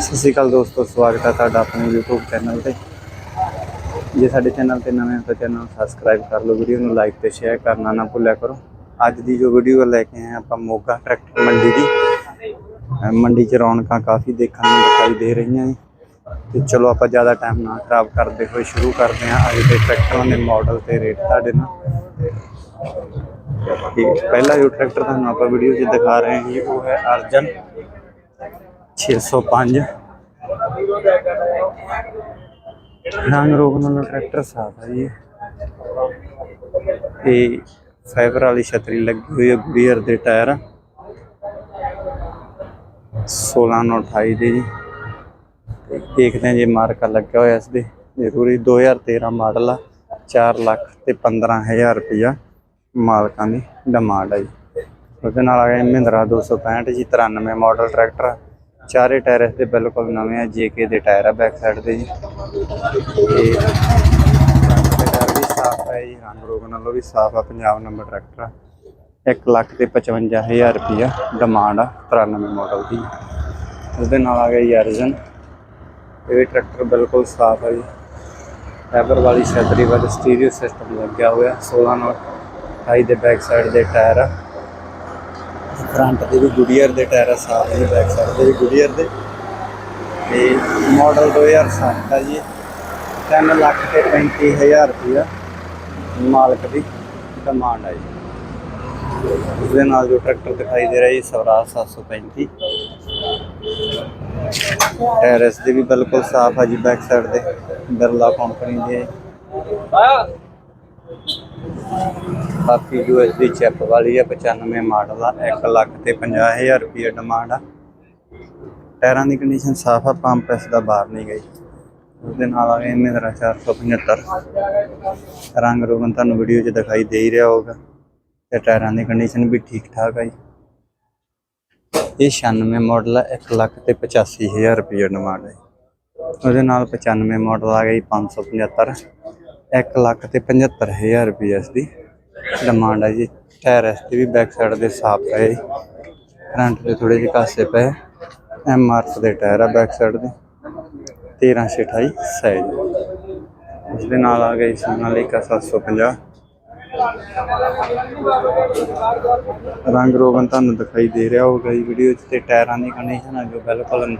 ਸਤਿ ਸ਼੍ਰੀ ਅਕਾਲ ਦੋਸਤੋ, ਸਵਾਗਤ ਹੈ ਤੁਹਾਡਾ ਆਪਣੇ YouTube ਚੈਨਲ ਤੇ। ਜੇ ਸਾਡੇ ਚੈਨਲ ਤੇ ਨਵੇਂ ਹੋ ਤਾਂ ਚੈਨਲ ਨੂੰ ਸਬਸਕ੍ਰਾਈਬ ਕਰ ਲਓ ਵੀਡੀਓ ਨੂੰ ਲਾਈਕ ਤੇ ਸ਼ੇਅਰ ਕਰਨਾ ਨਾ ਭੁੱਲਿਆ ਕਰੋ। ਅੱਜ ਦੀ ਜੋ ਵੀਡੀਓ ਲੈ ਕੇ ਆਏ ਆਪਾਂ ਮੋਗਾ ਟਰੈਕਟਰ ਮੰਡੀ ਦੀ। ਮੰਡੀ 'ਚ ਰੌਣਕਾਂ ਕਾਫੀ ਦੇਖਣ ਨੂੰ ਦਿਖਾਈ ਦੇ ਰਹੀਆਂ ਨੇ। ਤੇ ਚਲੋ ਆਪਾਂ ਜ਼ਿਆਦਾ ਟਾਈਮ ਨਾ ਖਰਾਬ ਕਰਦੇ ਹੋਏ ਸ਼ੁਰੂ ਕਰਦੇ ਹਾਂ। ਅੱਜ ਦੇ ਟਰੈਕਟਰਾਂ ਦੇ ਮਾਡਲ ਤੇ ਰੇਟ ਤੁਹਾਡੇ ਨਾਲ। ਤੇ ਪਹਿਲਾ ਜੋ ਟਰੈਕਟਰ ਤੁਹਾਨੂੰ ਆਪਾਂ ਵੀਡੀਓ 'ਚ ਦਿਖਾ ਰਹੇ ਹਾਂ ਜੀ ਉਹ ਹੈ ਅਰਜਨ। 605 ਰੰਗ ਰੋਗਨ ਵਾਲਾ ਟਰੈਕਟਰ ਸਾਫ਼ ਹੈ ਜੀ। ਤੇ ਫਾਈਬਰ ਵਾਲੀ ਛਤਰੀ ਲੱਗੀ ਹੋਈ ਹੈ ਗੁਰੀਅਰ ਦੇ ਟਾਇਰ। 1628 ਦੇ ਜੀ। ਤੇ ਦੇਖਦੇ ਹਾਂ ਜੇ ਮਾਰਕਾ ਲੱਗਿਆ ਹੋਇਆ ਇਸ ਦੇ। ਜ਼ਰੂਰੀ 2013 ਮਾਡਲ ਆ 4 ਲੱਖ ਤੇ 15000 ਰੁਪਇਆ ਮਾਲਕਾਂ ਦੀ ਡਿਮਾਂਡ ਹੈ ਜੀ। ਉਹਦੇ ਨਾਲ ਆ ਗਿਆ ਮਹਿੰਦਰਾ 265 ਜੀ 93 ਮਾਡਲ ਟਰੈਕਟਰ ਆ। ਚਾਰੇ ਟਾਇਰ ਇਸ ਦੇ ਬਿਲਕੁਲ ਨਵੇਂ ਆ ਜੇਕੇ ਦੇ ਟਾਇਰ ਆ ਬੈਕ ਸਾਈਡ ਦੇ ਜੀ। ਤੇ ਟਾਇਰ ਵੀ ਸਾਫ਼ ਹੈ ਜੀ, ਰੰਗ ਰੋਗ ਨਾਲੋਂ ਵੀ ਸਾਫ਼ ਆ ਪੰਜਾਬ ਨੰਬਰ ਟਰੈਕਟਰ ਆ। 1 ਲੱਖ ਤੇ 55000 ਰੁਪਇਆ ਡਿਮਾਂਡ ਆ 93 ਮਾਡਲ ਦੀ। ਉਹਦੇ ਨਾਲ ਆ ਗਿਆ ਜੀ ਅਰਜਨ ਇਹ ਵੀ ਟਰੈਕਟਰ ਬਿਲਕੁਲ ਸਾਫ਼ ਹੈ ਜੀ। ਫਾਈਬਰ ਵਾਲੀ ਛਤਰੀ ਵਾਲਾ ਸਟੀਰੀਓ ਸਿਸਟਮ ਲੱਗਿਆ ਹੋਇਆ 16 ਨਾਲ 28 ਦੇ ਬੈਕ ਸਾਈਡ ਦੇ ਟਾਇਰ ਆ। ਫਰੰਟ ਦੇ ਵੀ ਗੁਡੀਅਰ ਦੇ ਟਾਇਰ ਆ ਸਾਫ਼ ਨੇ ਬੈਕ ਸਾਈਡ ਦੇ ਵੀ ਗੁਡੀਅਰ ਦੇ। ਤੇ ਮਾਡਲ 2007 ਦਾ ਜੀ। 3 ਲੱਖ ਤੇ 35000 ਰੁਪਇਆ ਮਾਲਕ ਦੀ ਡਿਮਾਂਡ ਹੈ ਜੀ। ਉਸਦੇ ਨਾਲ ਜੋ ਟਰੈਕਟਰ ਦਿਖਾਈ ਦੇ ਰਿਹਾ ਜੀ, ਸਵਰਾਜ 735 ਟਾਇਰ ਇਸ ਦੇ ਵੀ ਬਿਲਕੁਲ ਸਾਫ਼ ਆ ਜੀ ਬੈਕ ਸਾਈਡ ਦੇ ਬਿਰਲਾ ਕੰਪਨੀ ਦੇ। ਬਾਕੀ ਯੂਐਸਬੀ ਚਿਪ ਵਾਲੀ ਹੈ 95 ਮਾਡਲ ਆ 1 ਲੱਖ ਤੇ 50000 ਰੁਪਏ ਡਿਮਾਂਡ ਆ। ਟਾਇਰਾਂ ਦੀ ਕੰਡੀਸ਼ਨ ਸਾਫ਼ ਆ ਪੰਪ ਇਸ ਦਾ ਬਾਹਰ ਨਹੀਂ ਗਈ। ਉਹਦੇ ਨਾਲ ਆ ਗਿਆ ਮਹਿੰਦਰਾ 475 ਰੰਗ ਰੋਗਨ ਤੁਹਾਨੂੰ ਵੀਡੀਓ 'ਚ ਦਿਖਾਈ ਦੇ ਹੀ ਰਿਹਾ ਹੋਗਾ ਤੇ ਟਾਇਰਾਂ ਦੀ ਕੰਡੀਸ਼ਨ ਵੀ ਠੀਕ ਠਾਕ ਆ ਜੀ। ਇਹ 96 ਮਾਡਲ ਆ 1 ਲੱਖ ਤੇ 85000 ਰੁਪਏ ਡਿਮਾਂਡ ਹੈ ਉਹਦੇ ਨਾਲ 95 ਮਾਡਲ ਆ ਗਈ 575 1 ਲੱਖ ਤੇ 75000 ਰੁਪਏ ਇਸ ਦੀ ਡਿਮਾਂਡ ਹੈ ਜੀ। ਟਾਇਰ ਇਸ ਦੇ ਵੀ ਬੈਕ ਸਾਈਡ ਦੇ ਸਾਫ਼ ਪਏ ਫਰੰਟ ਦੇ ਥੋੜੇ ਜਿਹੇ ਕਾਸੇ ਪਏ ਐਮ ਆਰ ਦੇ ਟਾਇਰ ਆ ਬੈਕ ਸਾਈਡ ਦੇ 1328 ਸਾਈਜ਼ ਉਸ ਦੇ ਨਾਲ ਆ ਗਈ ਸੋਨਾਲੀਕਾ 750 ਰੰਗ ਰੋਗਨ ਤੁਹਾਨੂੰ ਦਿਖਾਈ ਦੇ ਰਿਹਾ ਹੋਊਗਾ ਜੀ ਵੀਡੀਓ 'ਚ ਤੇ ਟਾਇਰਾਂ ਦੀ ਕੰਡੀਸ਼ਨ ਆ ਜੋ ਬਿਲਕੁਲ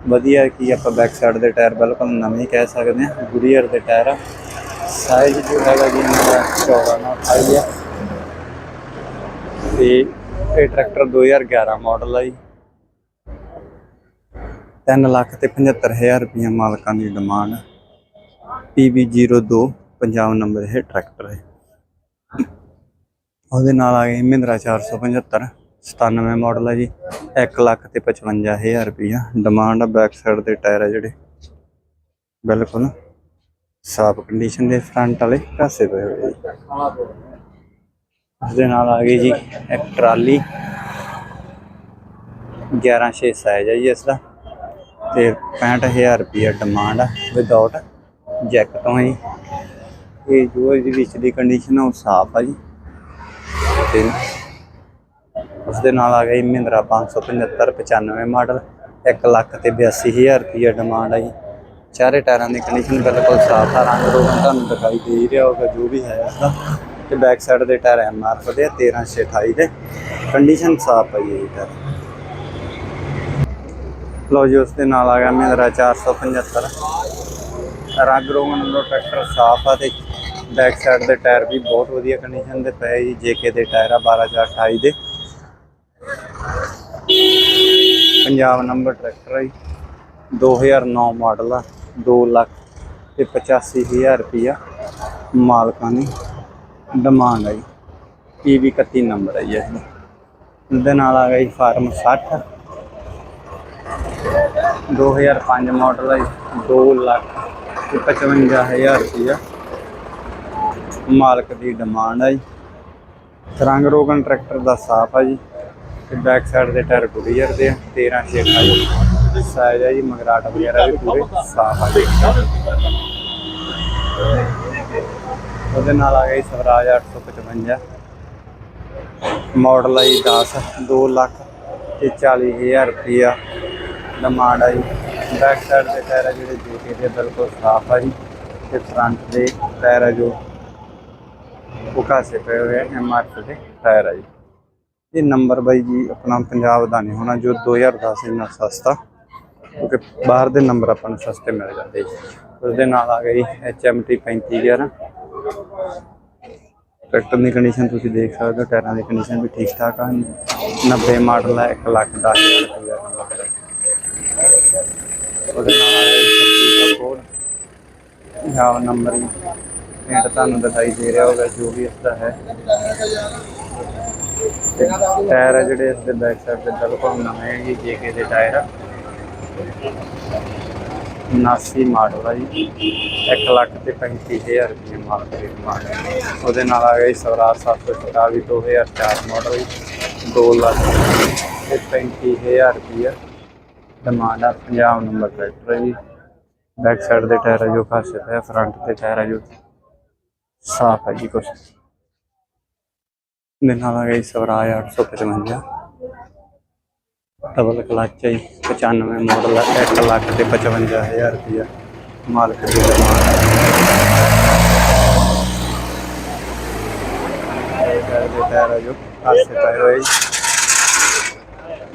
ਵਧੀਆ ਹੈ ਕਿ ਆਪਾਂ ਬੈਕ ਸਾਈਡ ਦੇ ਟਾਇਰ ਬਿਲਕੁਲ ਨਵੇਂ ਕਹਿ ਸਕਦੇ ਹਾਂ। ਗੁਰੀਅਰ ਦੇ ਟਾਇਰ ਆ। ਸਾਈਜ਼ ਜੋ ਹੈਗਾ ਜੀ, ਇਹਨਾਂ 14 ਨਾਲ 28 ਹੈ। ਤੇ ਇਹ ਟਰੈਕਟਰ 2011 ਮਾਡਲ ਹੈ ਜੀ। 3 ਲੱਖ ਤੇ 75000 ਰੁਪਏ ਮਾਲਕਾਂ ਦੀ ਡਿਮਾਂਡ PB02 ਪੰਜਾਬ ਨੰਬਰ ਇਹ ਟਰੈਕਟਰ ਹੈ। ਉਹਦੇ ਨਾਲ ਆ ਗਈ ਮਹਿੰਦਰਾ 475 97 ਮਾਡਲ ਹੈ ਜੀ। 1 ਲੱਖ ਤੇ 55000 ਰੁਪਇਆ ਡਿਮਾਂਡ ਆ ਬੈਕ ਸਾਈਡ ਦੇ ਟਾਇਰ ਆ ਜਿਹੜੇ। ਬਿਲਕੁਲ। ਸਾਫ਼ ਕੰਡੀਸ਼ਨ ਦੇ ਫਰੰਟ ਵਾਲੇ ਪਾਸੇ ਪਏ ਹੋਏ ਜੀ। ਉਸਦੇ ਨਾਲ ਆ ਗਈ ਜੀ ਇੱਕ ਟਰਾਲੀ। 116 ਸਾਈਜ਼ ਹੈ ਜੀ ਇਸ ਦਾ ਤੇ 65000 ਰੁਪਇਆ ਡਿਮਾਂਡ ਆ ਵਿਦਆਊਟ ਜੈਕ ਤੋਂ ਹੈ ਜੀ। ਇਹ ਜੋ ਇਹਦੀ ਵਿੱਚ ਦੀ ਕੰਡੀਸ਼ਨ ਆ, ਉਹ ਸਾਫ਼ ਆ ਜੀ। ਤੇ ਉਸ ਦੇ ਨਾਲ ਆ ਗਈ ਮਹਿੰਦਰਾ 575 95 ਮਾਡਲ। 1 ਲੱਖ ਤੇ 82000 ਰੁਪਇਆ ਡਿਮਾਂਡ ਆ ਜੀ। ਚਾਰੇ ਟਾਇਰਾਂ ਦੀ ਕੰਡੀਸ਼ਨ ਬਿਲਕੁਲ ਸਾਫ਼ ਆ ਰੰਗ ਰੋਗਨ ਤੁਹਾਨੂੰ ਦਿਖਾਈ ਦੇ ਹੀ ਰਿਹਾ ਹੋਗਾ ਜੋ ਵੀ ਹੈ ਇਸਦਾ ਤੇ ਬੈਕ ਸਾਈਡ ਦੇ ਟਾਇਰ ਐਮ ਆਰ ਦੇ ਆ, 1328 ਦੇ। ਕੰਡੀਸ਼ਨ ਸਾਫ਼ ਆ ਜੀ ਟਾਇਰ। ਲੋ ਜੀ ਉਸ ਦੇ ਨਾਲ ਆ ਗਿਆ ਮਹਿੰਦਰਾ 475 ਰੰਗ ਰੋਗਨ ਵਾਲਾ ਟਰੈਕਟਰ ਸਾਫ਼ ਆ ਤੇ ਬੈਕ ਸਾਈਡ ਦੇ ਟਾਇਰ ਵੀ ਬਹੁਤ ਵਧੀਆ ਕੰਡੀਸ਼ਨ ਦੇ ਪਏ ਜੀ ਜੇਕੇ ਦੇ ਟਾਇਰ ਆ 12028 ਦੇ। ਪੰਜਾਬ ਨੰਬਰ ਟਰੈਕਟਰ ਹੈ ਜੀ 2009 ਮਾਡਲ ਆ। 2 ਲੱਖ ਤੇ 85000 ਰੁਪਇਆ ਮਾਲਕਾਂ ਦੀ ਡਿਮਾਂਡ ਹੈ ਜੀ ਪੀਵੀ 31 ਨੰਬਰ ਹੈ ਜੀ। ਇਹ ਇਹਦੇ ਨਾਲ ਆ ਗਿਆ ਜੀ ਫਾਰਮ 60 2005 ਮਾਡਲ ਹੈ 2 ਲੱਖ ਤੇ 55000 ਰੁਪਇਆ ਮਾਲਕ ਦੀ ਡਿਮਾਂਡ ਹੈ ਜੀ ਰੰਗ ਰੋਗਨ ਟਰੈਕਟਰ ਦਾ ਸਾਫ਼ ਆ ਜੀ। ਤੇ ਬੈਕ ਸਾਈਡ ਦੇ ਟਾਇਰ ਗੁਡੀਅਰ ਦੇ ਆ 13 6 ਸਾਈਜ਼ ਹੈ ਜੀ, ਮਗਰਾਟ ਵਗੈਰਾ ਵੀ ਪੂਰੇ ਸਾਫ਼ ਆ ਉਹਦੇ ਨਾਲ ਆ ਗਈ ਸਵਰਾਜ 855 ਮਾਡਲ ਹੈ 10 2 ਲੱਖ ਤੇ 40000 ਰੁਪਇਆ। ਡਿਮਾਂਡ ਆ ਜੀ। ਬੈਕ ਸਾਈਡ ਦੇ ਟਾਇਰ ਜਿਹੜੇ ਜੇਕੇ ਦੇ ਬਿਲਕੁਲ ਸਾਫ਼ ਆ ਜੀ। ਤੇ ਫਰੰਟ ਦੇ ਟਾਇਰ ਆ ਜੋ, ਉਹ ਪਏ ਹੋਏ ਆ ਐਮਆਰਐਫ ਦੇ ਟਾਇਰ ਆ ਜੀ। ਇਹ ਨੰਬਰ ਬਾਈ ਜੀ ਆਪਣਾ ਪੰਜਾਬ ਦਾ ਨਹੀਂ ਹੋਣਾ, ਜੋ 2010 ਇੰਨਾ ਸਸਤਾ। ਕਿਉਂਕਿ ਬਾਹਰ ਦੇ ਨੰਬਰ ਆਪਾਂ ਨੂੰ ਸਸਤੇ ਮਿਲ ਜਾਂਦੇ ਜੀ। ਉਸ ਦੇ ਨਾਲ ਆ ਗਈ HMT 3511 ਟਰੈਕਟਰ ਦੀ ਕੰਡੀਸ਼ਨ ਤੁਸੀਂ ਦੇਖ ਸਕਦੇ ਹੋ, ਟਾਇਰਾਂ ਦੀ ਕੰਡੀਸ਼ਨ ਵੀ ਠੀਕ ਠਾਕ ਆ। 90 ਮਾਡਲ ਹੈ 1 ਲੱਖ ਦਸ ਹਜ਼ਾਰ ਰੁਪਇਆ ਦਾ ਮਾਡਲ ਹੈ ਉਹਦੇ ਨਾਲ ਕੋਡ ਜਾਂ ਨੰਬਰ ਪੇਂਟ ਤੁਹਾਨੂੰ ਦਿਖਾਈ ਦੇ ਰਿਹਾ ਹੋਗਾ ਜੋ ਵੀ ਇਸਦਾ ਹੈ। ਟਾਇਰ ਜਿਹੜੇ ਇਸ ਦੇ ਬੈਕ ਸਾਈਡ ਤੇ ਬਿਲਕੁਲ ਨਵੇਂ ਹੈ ਜੀ, ਜੇਕੇ ਦੇ ਟਾਇਰ ਆ। 79 ਮਾਡਲ ਆ ਜੀ। 1 ਲੱਖ ਤੇ 35000 ਰੁਪਏ ਮਾਡਲ ਉਹਦੇ ਨਾਲ ਆ ਗਈ ਸਵਰਾਜ 744 2004 ਮਾਡਲ ਜੀ। 2 ਲੱਖ ਤੇ 35000 ਰੁਪਏ ਡਿਮਾਂਡ ਆ। ਪੰਜਾਬ ਨੰਬਰ ਟਰੈਕਟਰ ਜੀ। ਬੈਕ ਸਾਈਡ ਦੇ ਟਾਇਰ ਜੋ ਖਾਸੇ ਪਏ ਫਰੰਟ ਦੇ ਟਾਇਰ ਜੋ ਸਾਫ਼ ਹੈ ਜੀ ਕੁਛ। ਦੇ ਨਾਲ ਆ ਗਈ ਸਵਰਾਜ 855 ਡਬਲ ਕਲਚ ਹੈ ਜੀ, 95 ਮਾਡਲ ਹੈ 1 ਲੱਖ ਤੇ 55000 ਰੁਪਇਆ ਮਾਲਕ ਦੀ ਡਿਮਾਂਡ ਹੈ। ਟਾਇਰ ਦੇ ਟਾਇਰ ਆ ਜੋ ਆਸੇ ਪਏ ਹੋਏ ਜੀ।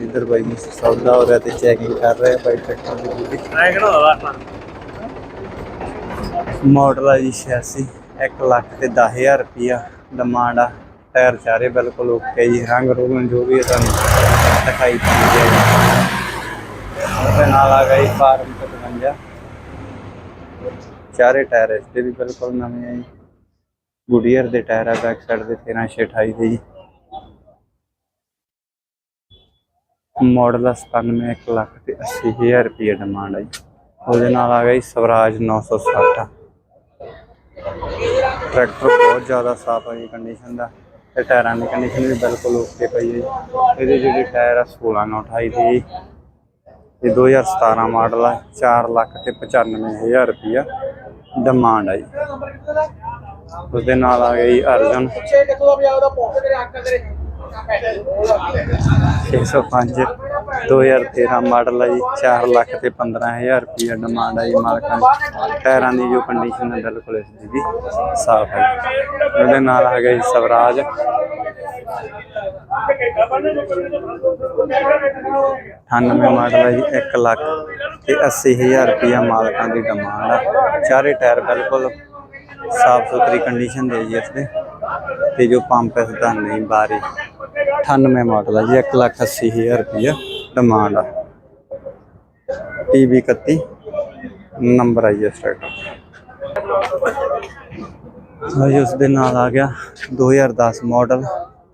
ਇੱਧਰ ਬਾਈ ਨੂੰ ਸੌਦਾ ਹੋ ਰਿਹਾ ਤੇ ਚੈਕਿੰਗ ਕਰ ਰਹੇ ਆ ਬਾਈ ਟਰੈਕਟਰ ਦੀ ਪੂਰੀ ਮਾਡਲ ਆ ਜੀ 86 1 ਲੱਖ ਤੇ 10000 ਰੁਪਇਆ। ਡਿਮਾਂਡ ਆ ਟਾਇਰ ਦਿਖਾਈ ਦਿੰਦੀ ਹੈ। ਉਹਦੇ ਨਾਲ ਆ ਗਈ ਫਾਰਮ 55 ਚਾਰੇ ਟਾਇਰ ਇਸ ਦੇ ਵੀ ਬਿਲਕੁਲ ਨਵੇਂ ਆ ਜੀ। ਗੁਡੀਅਰ ਦੇ ਟਾਇਰ ਆ ਬੈਕ ਸਾਈਡ ਦੇ 1328 ਦੇ ਜੀ। ਮਾਡਲ 97 1 ਲੱਖ ਤੇ 80000 ਰੁਪਏ ਡਿਮਾਂਡ ਆ ਜੀ। ਉਹਦੇ ਨਾਲ ਆ ਗਈ ਸਵਰਾਜ 960 ਟਰੈਕਟਰ ਬਹੁਤ ਜ਼ਿਆਦਾ ਸਾਫ਼ ਆ ਜੀ ਕੰਡੀਸ਼ਨ ਦਾ। ਤੇ ਟਾਇਰਾਂ ਦੀ ਕੰਡੀਸ਼ਨ ਵੀ ਬਿਲਕੁਲ ਓਕੇ ਪਈ ਹੈ ਜੀ। ਇਹਦੇ ਜਿਹੜੇ ਟਾਇਰ ਆ 16 ਨਾਲ 28 ਦੇ ਇਹ 2017 ਮਾਡਲ ਆ 4 ਲੱਖ ਤੇ 95000 ਰੁਪਇਆ ਡਿਮਾਂਡ ਆ ਜੀ। ਉਸਦੇ ਨਾਲ ਆ ਗਈ ਅਰਜਨ। 605 2013 ਮਾਡਲ ਹੈ ਜੀ 4 ਲੱਖ ਤੇ 15000 ਰੁਪਇਆ ਡਿਮਾਂਡ ਹੈ ਜੀ ਮਾਲਕਾਂ ਦੀ। ਟਾਇਰਾਂ ਦੀ ਜੋ ਕੰਡੀਸ਼ਨ ਹੈ ਬਿਲਕੁਲ ਇਸ ਦੀ ਸਾਫ਼ ਹੈ ਉਹਦੇ ਨਾਲ ਆ ਗਿਆ ਜੀ ਸਵਰਾਜ। 98 ਮਾਡਲ ਹੈ ਜੀ 1 ਲੱਖ ਤੇ 80000 ਰੁਪਇਆ ਮਾਲਕਾਂ ਦੀ ਡਿਮਾਂਡ ਆ। ਚਾਰੇ ਟਾਇਰ ਬਿਲਕੁਲ ਸਾਫ਼ ਸੁਥਰੀ ਕੰਡੀਸ਼ਨ ਦੇ ਜੀ ਇਸ ਦੇ। ਤੇ ਜੋ ਪੰਪ ਇਸ ਦਾ ਨਹੀਂ ਬਾਰੀ 98 ਮਾਡਲ ਹੈ ਜੀ 1 ਲੱਖ 80 ਹਜ਼ਾਰ ਰੁਪਇਆ ਡਿਮਾਂਡ ਆ। ਟੀਵੀ 31 ਨੰਬਰ ਆਈ ਇਸ ਟਰੈਕਟਰ ਜੀ ਉਸ ਦੇ ਨਾਲ ਆ ਗਿਆ 2010 ਮਾਡਲ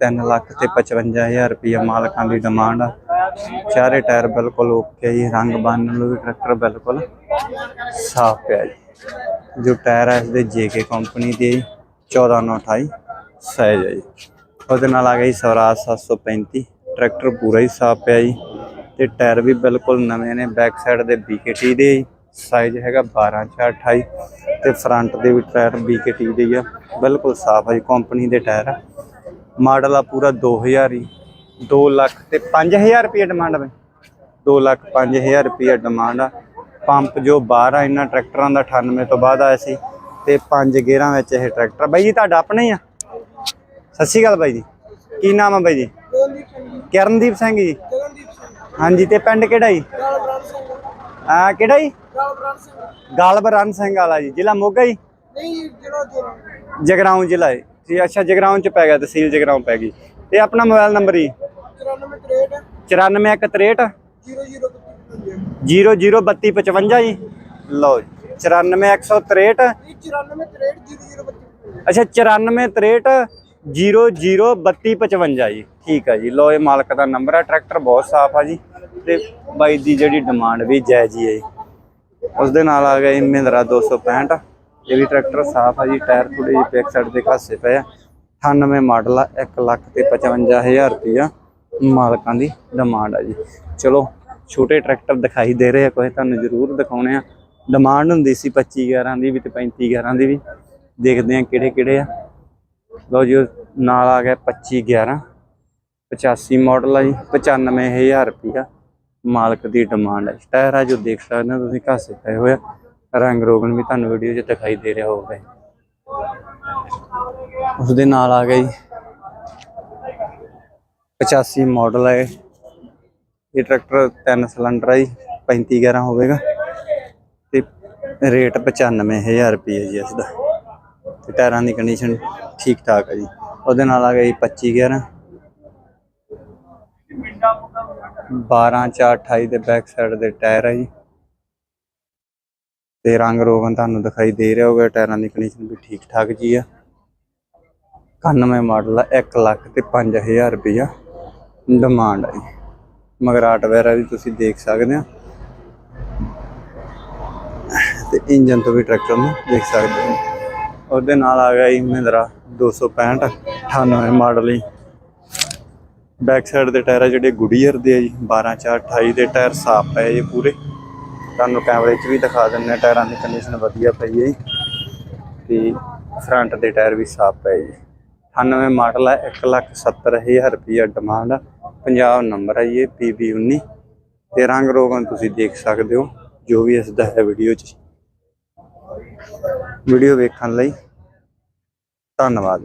3 ਲੱਖ ਤੇ 55000 ਰੁਪਇਆ ਮਾਲਕਾਂ ਦੀ ਡਿਮਾਂਡ ਆ। ਚਾਰੇ ਟਾਇਰ ਬਿਲਕੁਲ ਓਕੇ ਜੀ, ਰੰਗ ਬੰਨ ਨੂੰ ਵੀ ਟਰੈਕਟਰ ਬਿਲਕੁਲ ਸਾਫ਼ ਪਿਆ ਜੀ। ਜੋ ਟਾਇਰ ਆ, ਇਸ ਦੇ ਜੇਕੇ ਕੰਪਨੀ ਦੇ 14928 ਸਾਈਜ਼ ਹੈ ਜੀ। ਉਹਦੇ ਨਾਲ ਆ ਗਈ ਸਵਰਾਜ 735 ਟਰੈਕਟਰ ਪੂਰਾ ਹੀ ਸਾਫ਼ ਪਿਆ ਜੀ। ਤੇ ਟਾਇਰ ਵੀ ਬਿਲਕੁਲ ਨਵੇਂ ਨੇ ਬੈਕ ਸਾਈਡ ਦੇ BKT ਦੇ ਸਾਈਜ਼ ਹੈਗਾ 12 4 28 ਤੇ ਫਰੰਟ ਦੇ ਵੀ ਟਾਇਰ BKT ਦੇ ਆ ਬਿਲਕੁਲ ਸਾਫ਼ ਹੈ ਕੰਪਨੀ ਦੇ ਟਾਇਰ ਆ। ਮਾਡਲ ਆ ਪੂਰਾ 2000 ਹੀ 2 ਲੱਖ ਤੇ 5000 ਰੁਪਏ ਡਿਮਾਂਡ ਹੈ 2 ਲੱਖ 5000 ਰੁਪਏ ਡਿਮਾਂਡ ਆ। ਪੰਪ ਜੋ ਬਾਹਰ ਆ ਇਹਨਾਂ ਟਰੈਕਟਰਾਂ ਦਾ 98 ਤੋਂ ਬਾਅਦ ਆਇਆ ਸੀ ਤੇ 5 ਗੇਅਰਾਂ ਵਿੱਚ ਇਹ ਟਰੈਕਟਰ ਬਾਈ ਜੀ ਤੁਹਾਡਾ ਆਪਣਾ ਹੀ ਆ। ਸਤਿ ਸ਼੍ਰੀ ਅਕਾਲ ਬਾਈ ਜੀ। ਕੀ ਨਾਮ ਆ ਬਾਈ ਜੀ। ਕਰਨਦੀਪ ਸਿੰਘ ਜੀ। ਹਾਂਜੀ ਤੇ ਪਿੰਡ ਕਿਹੜਾ ਜੀ? ਆ ਕਿਹੜਾ ਜੀ? ਗਾਲਬ ਰਣ ਸਿੰਘ ਵਾਲਾ ਜੀ ਜ਼ਿਲ੍ਹਾ ਮੋਗਾ ਜੀ? ਜਗਰਾਉਂ। ਜ਼ਿਲ੍ਹਾ ਹੈ ਜੀ ਅੱਛਾ ਜਗਰਾਉਂ ਚ ਪੈ ਗਿਆ ਤਹਿਸੀਲ ਜਗਰਾਉਂ ਪੈ ਗਈ। ਤੇ ਆਪਣਾ ਮੋਬਾਈਲ ਨੰਬਰ ਜੀ? 94163 003255 ਜੀ। ਲਓ ਜੀ 94163 ਅੱਛਾ 9463 003255 ਜੀ। ਠੀਕ ਆ ਜੀ। ਲੋ ਇਹ ਮਾਲਕ ਦਾ ਨੰਬਰ ਆ ਟਰੈਕਟਰ ਬਹੁਤ ਸਾਫ਼ ਆ ਜੀ। ਤੇ ਬਾਈ ਦੀ ਜਿਹੜੀ ਡਿਮਾਂਡ ਵੀ ਜਾਇਜ਼ ਹੀ ਹੈ ਜੀ। ਉਸ ਦੇ ਨਾਲ ਆ ਗਿਆ ਜੀ ਮਹਿੰਦਰਾ 265 ਇਹ ਵੀ ਟਰੈਕਟਰ ਸਾਫ਼ ਆ ਜੀ ਟਾਇਰ ਥੋੜੇ ਜਿਹੇ ਬੈਕ ਸਾਈਡ ਦੇ ਘਾਸੇ ਪਏ ਆ। 98 ਮਾਡਲ ਆ 1 ਲੱਖ ਤੇ 55000 ਰੁਪਇਆ ਮਾਲਕਾਂ ਦੀ ਡਿਮਾਂਡ ਆ ਜੀ। ਚਲੋ, ਛੋਟੇ ਟਰੈਕਟਰ ਦਿਖਾਈ ਦੇ ਰਹੇ ਆ, ਕੋਈ ਤੁਹਾਨੂੰ ਜ਼ਰੂਰ ਦਿਖਾਉਣੇ ਆ। ਡਿਮਾਂਡ ਹੁੰਦੀ ਸੀ 25 11 ਦੀ ਵੀ ਤੇ 35 11 ਦੀ ਵੀ। ਦੇਖਦੇ ਆ ਕਿਹੜੇ ਕਿਹੜੇ ਆ। ਲਓ ਜੀ, ਉਹ ਨਾਲ ਆ ਗਿਆ 25 11 85 ਮਾਡਲ ਆ ਜੀ 95000 ਰੁਪਇਆ ਮਾਲਕ ਦੀ ਡਿਮਾਂਡ ਹੈ। ਟਾਇਰ ਆ ਜੋ ਦੇਖ ਸਕਦੇ ਹੋ ਤੁਸੀਂ ਘਾਸੇ ਪਏ ਹੋਇਆ ਰੰਗ ਰੋਗਨ ਵੀ ਤੁਹਾਨੂੰ ਵੀਡੀਓ 'ਚ ਦਿਖਾਈ ਦੇ ਰਿਹਾ ਹੋਊਗਾ ਜੀ। ਉਸ ਦੇ ਨਾਲ ਆ ਗਈ 85 ਮਾਡਲ ਹੈ ਇਹ। ਟਰੈਕਟਰ ਤਿੰਨ ਸਿਲੰਡਰ ਹੈ ਜੀ 35 11 ਹੋਵੇਗਾ। ਤੇ ਰੇਟ 95000 ਰੁਪਏ ਜੀ ਇਸ ਦਾ ਤੇ ਟਾਇਰਾਂ ਦੀ ਕੰਡੀਸ਼ਨ ਠੀਕ ਠਾਕ ਹੈ ਜੀ। ਉਹਦੇ ਨਾਲ ਆ ਗਈ 25 11 12 4 28 ਦੇ ਬੈਕ ਸਾਈਡ ਦੇ ਟਾਇਰ ਹੈ ਜੀ। ਤੇ ਰੰਗ ਰੋਗਨ ਤੁਹਾਨੂੰ ਦਿਖਾਈ ਦੇ ਰਿਹਾ ਹੋਗਾ ਟਾਇਰਾਂ ਦੀ ਕੰਡੀਸ਼ਨ ਵੀ ਠੀਕ ਠਾਕ ਜੀ ਆ। 91 ਮਾਡਲ ਆ 1 ਲੱਖ ਤੇ 5000 ਰੁਪਇਆ ਡਿਮਾਂਡ ਹੈ ਜੀ। ਮਗਰਾਟ ਵਗੈਰਾ ਵੀ ਤੁਸੀਂ ਦੇਖ ਸਕਦੇ ਹੋ ਤੇ ਇੰਜਨ ਤੋਂ ਵੀ ਟਰੈਕਟਰ ਨੂੰ ਦੇਖ ਸਕਦੇ ਹੋ ਉਹਦੇ ਨਾਲ ਆ ਗਿਆ ਜੀ ਮਹਿੰਦਰਾ 265 98 ਮਾਡਲ ਜੀ। ਬੈਕ ਸਾਈਡ ਦੇ ਟਾਇਰ ਆ ਜਿਹੜੇ ਗੁਡੀਅਰ ਦੇ ਆ ਜੀ 12 4 28 ਦੇ ਟਾਇਰ ਸਾਫ਼ ਪਏ ਜੀ ਪੂਰੇ। ਤੁਹਾਨੂੰ ਕੈਮਰੇ 'ਚ ਵੀ ਦਿਖਾ ਦਿੰਦੇ ਟਾਇਰਾਂ ਦੀ ਕੰਡੀਸ਼ਨ ਵਧੀਆ ਪਈ ਹੈ ਜੀ। ਤੇ ਫਰੰਟ ਦੇ ਟਾਇਰ ਵੀ ਸਾਫ਼ ਪਏ ਜੀ। 98 ਮਾਡਲ ਹੈ 170000 ਰੁਪਇਆ ਡਿਮਾਂਡ ਆ। ਪੰਜਾਬ ਨੰਬਰ ਹੈ ਜੀ ਇਹ PB19 ਤੇ ਰੰਗ ਰੋਗਨ ਤੁਸੀਂ ਦੇਖ ਸਕਦੇ ਹੋ, ਜੋ ਵੀ ਇਸ ਦਾ ਹੈ ਵੀਡੀਓ 'ਚ। ਵੀਡੀਓ ਵੇਖਣ ਲਈ ਧੰਨਵਾਦ।